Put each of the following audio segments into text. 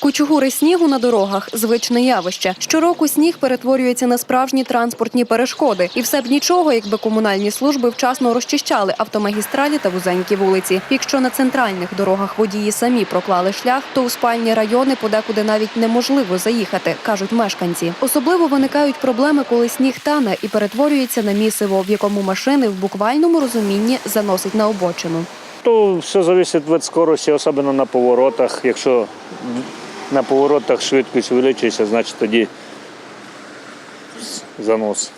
Кучугури снігу на дорогах звичне явище. Щороку сніг перетворюється на справжні транспортні перешкоди, і все б нічого, якби комунальні служби вчасно розчищали автомагістралі та вузенькі вулиці. Якщо на центральних дорогах водії самі проклали шлях, то у спальні райони подекуди навіть неможливо заїхати, кажуть мешканці. Особливо виникають проблеми, коли сніг тане і перетворюється на місиво, в якому машини в буквальному розумінні заносить на обочину. То все залежить від скорості, особливо на поворотах. Якщо на поворотах швидкість увеличується, значить тоді занос.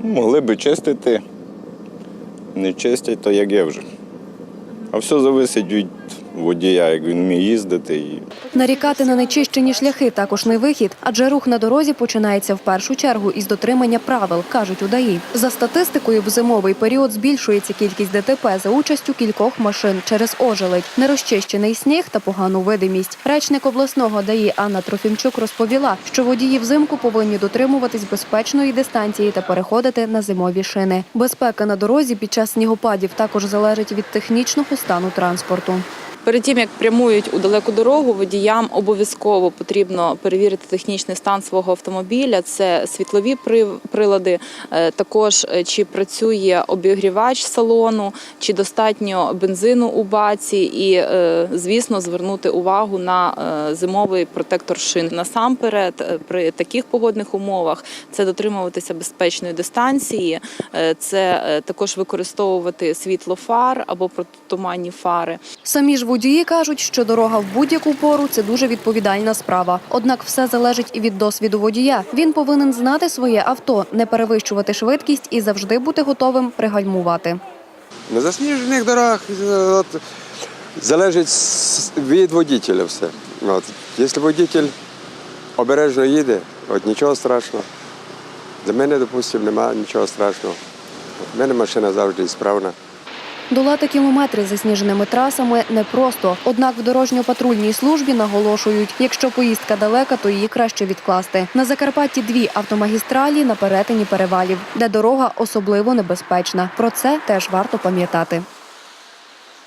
Могли би чистити, не чистять, то як є вже. А все залежить від водія, як він вміє їздити. Нарікати на нечищені шляхи також не вихід, адже рух на дорозі починається в першу чергу із дотримання правил, кажуть у ДАІ. За статистикою, в зимовий період збільшується кількість ДТП за участю кількох машин через ожеледь, нерозчищений сніг та погану видимість. Речник обласного ДАІ Анна Трофімчук розповіла, що водії взимку повинні дотримуватись безпечної дистанції та переходити на зимові шини. Безпека на дорозі під час снігопадів також залежить від технічного стану транспорту. Перед тим як прямують у далеку дорогу, водіям обов'язково потрібно перевірити технічний стан свого автомобіля. Це світлові прилади, е, також е, чи працює обігрівач салону, чи достатньо бензину у баці, і е, звісно звернути увагу на зимовий протектор шин. Насамперед, при таких погодних умовах це дотримуватися безпечної дистанції, це також використовувати світло фар або протитуманні фари. Самі ж водії кажуть, що дорога в будь-яку пору це дуже відповідальна справа. Однак все залежить і від досвіду водія. Він повинен знати своє авто, не перевищувати швидкість і завжди бути готовим пригальмувати. На засніжених дорогах е, от, залежить від водителя все. От. Якщо водитель обережно їде, от нічого страшного. Для мене, допустимо, немає нічого страшного. У мене машина завжди справна. Долати кілометри засніженими трасами непросто. Однак в дорожньо-патрульній службі наголошують, якщо поїздка далека, то її краще відкласти. На Закарпатті дві автомагістралі на перетині перевалів, де дорога особливо небезпечна. Про це теж варто пам'ятати.